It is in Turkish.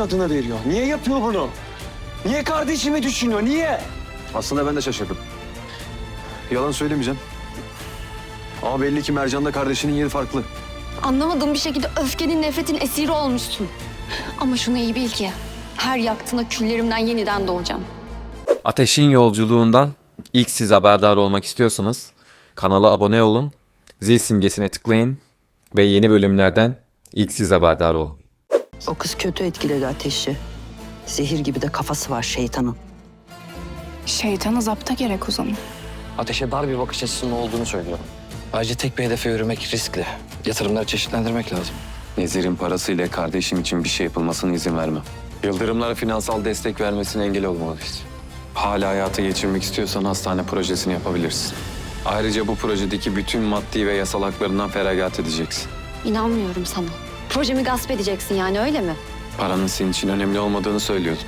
adına veriyor? Niye yapıyor bunu? Niye kardeşimi düşünüyor? Niye? Aslında ben de şaşırdım. Yalan söylemeyeceğim. Ama belli ki Mercan'da kardeşinin yeri farklı. Anlamadığım bir şekilde öfkenin, nefretin esiri olmuşsun. Ama şunu iyi bil ki her yaktığında küllerimden yeniden doğacağım. Ateşin yolculuğundan ilk siz haberdar olmak istiyorsanız kanala abone olun, zil simgesine tıklayın ve yeni bölümlerden ilk siz haberdar olun. O kız kötü etkiledi ateşi. Zehir gibi de kafası var şeytanın. Şeytanı zapta gerek o zaman. Ateşe dar bir bakış açısının olduğunu söylüyor. Ayrıca tek bir hedefe yürümek riskli. Yatırımları çeşitlendirmek lazım. Nezir'in parasıyla kardeşim için bir şey yapılmasına izin vermem. Yıldırımlara finansal destek vermesine engel olmalıyız. Hala hayata geçirmek istiyorsan hastane projesini yapabilirsin. Ayrıca bu projedeki bütün maddi ve yasal haklarından feragat edeceksin. İnanmıyorum sana. Projemi gasp edeceksin yani öyle mi? Paranın senin için önemli olmadığını söylüyordun.